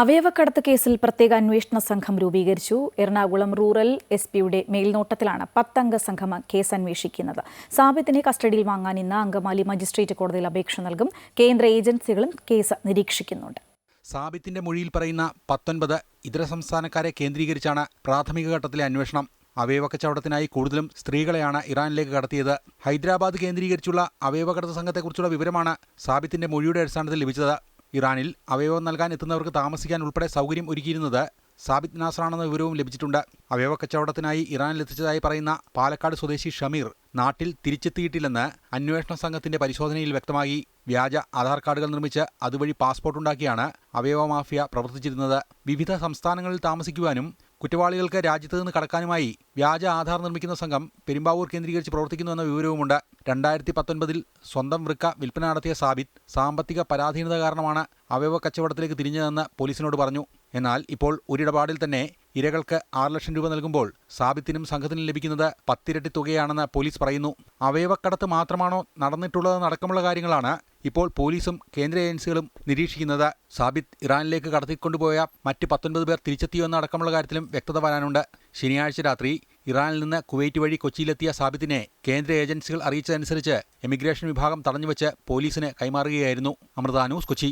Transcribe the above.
അവയവക്കടത്ത് കേസിൽ പ്രത്യേക അന്വേഷണ സംഘം രൂപീകരിച്ചു. എറണാകുളം റൂറൽ എസ് പിയുടെ മേൽനോട്ടത്തിലാണ് പത്തംഗ സംഘം കേസ് അന്വേഷിക്കുന്നത്. സാബിത്തിനെ കസ്റ്റഡിയിൽ വാങ്ങാൻ ഇന്ന് അങ്കമാലി മജിസ്ട്രേറ്റ് കോടതിയിൽ അപേക്ഷ നൽകും. കേന്ദ്ര ഏജൻസികളും കേസ് നിരീക്ഷിക്കുന്നുണ്ട്. സാബിത്തിന്റെ മൊഴിയിൽ പറയുന്ന പത്തൊൻപത് ഇതര സംസ്ഥാനക്കാരെ കേന്ദ്രീകരിച്ചാണ് പ്രാഥമിക ഘട്ടത്തിലെ അന്വേഷണം. അവയവക്കച്ചവടത്തിനായി കൂടുതലും സ്ത്രീകളെയാണ് ഇറാനിലേക്ക് കടത്തിയത്. ഹൈദരാബാദ് കേന്ദ്രീകരിച്ചുള്ള അവയവകടത്ത് സംഘത്തെക്കുറിച്ചുള്ള വിവരമാണ് സാബിത്തിന്റെ മൊഴിയുടെ അടിസ്ഥാനത്തിൽ ലഭിച്ചത്. ഇറാനിൽ അവയവം നൽകാൻ എത്തുന്നവർക്ക് താമസിക്കാൻ ഉൾപ്പെടെ സൗകര്യം ഒരുക്കിയിരുന്നത് സാബിത് നാസറാണെന്ന വിവരവും ലഭിച്ചിട്ടുണ്ട്. അവയവ കച്ചവടത്തിനായി ഇറാനിലെത്തിച്ചതായി പറയുന്ന പാലക്കാട് സ്വദേശി ഷമീർ നാട്ടിൽ തിരിച്ചെത്തിയിട്ടില്ലെന്ന് അന്വേഷണ സംഘത്തിന്റെ പരിശോധനയിൽ വ്യക്തമാക്കി വ്യാജ ആധാർ കാർഡുകൾ നിർമ്മിച്ച് അതുവഴി പാസ്പോർട്ട് ഉണ്ടാക്കിയാണ് അവയവ മാഫിയ പ്രവർത്തിച്ചിരുന്നത്. വിവിധ സംസ്ഥാനങ്ങളിൽ താമസിക്കുവാനും കുറ്റവാളികൾക്ക് രാജ്യത്ത് നിന്ന് കടക്കാനുമായി വ്യാജ ആധാർ നിർമ്മിക്കുന്ന സംഘം പെരുമ്പാവൂർ കേന്ദ്രീകരിച്ച് പ്രവർത്തിക്കുന്നുവെന്ന വിവരവുമുണ്ട്. രണ്ടായിരത്തി പത്തൊൻപതിൽ സ്വന്തം വൃക്ക വിൽപ്പന നടത്തിയ സാബിത് സാമ്പത്തിക പരാധീനത കാരണമാണ് അവയവ കച്ചവടത്തിലേക്ക് തിരിഞ്ഞതെന്ന് പോലീസിനോട് പറഞ്ഞു. എന്നാൽ ഇപ്പോൾ ഒരിടപാടിൽ തന്നെ ഇരകൾക്ക് ആറ് ലക്ഷം രൂപ നൽകുമ്പോൾ സാബിത്തിനും സംഘത്തിനും ലഭിക്കുന്നത് പത്തിരട്ടി തുകയാണെന്ന് പോലീസ് പറയുന്നു. അവയവക്കടത്ത് മാത്രമാണോ നടന്നിട്ടുള്ളതെന്നടക്കമുള്ള കാര്യങ്ങളാണ് ഇപ്പോൾ പോലീസും കേന്ദ്ര ഏജൻസികളും നിരീക്ഷിക്കുന്നത് സാബിത്ത് ഇറാനിലേക്ക് കടത്തിക്കൊണ്ടുപോയ മറ്റ് പത്തൊൻപത് പേർ തിരിച്ചെത്തിയോ എന്നടക്കമുള്ള കാര്യത്തിലും വ്യക്തത വരാനുണ്ട്. ശനിയാഴ്ച രാത്രി ഇറാനിൽ നിന്ന് കുവൈറ്റ് വഴി കൊച്ചിയിലെത്തിയ സാബിത്തിനെ കേന്ദ്ര ഏജൻസികൾ അറിയിച്ചതനുസരിച്ച് എമിഗ്രേഷൻ വിഭാഗം തടഞ്ഞുവെച്ച് പോലീസിന് കൈമാറുകയായിരുന്നു. അമൃത ന്യൂസ് കൊച്ചി.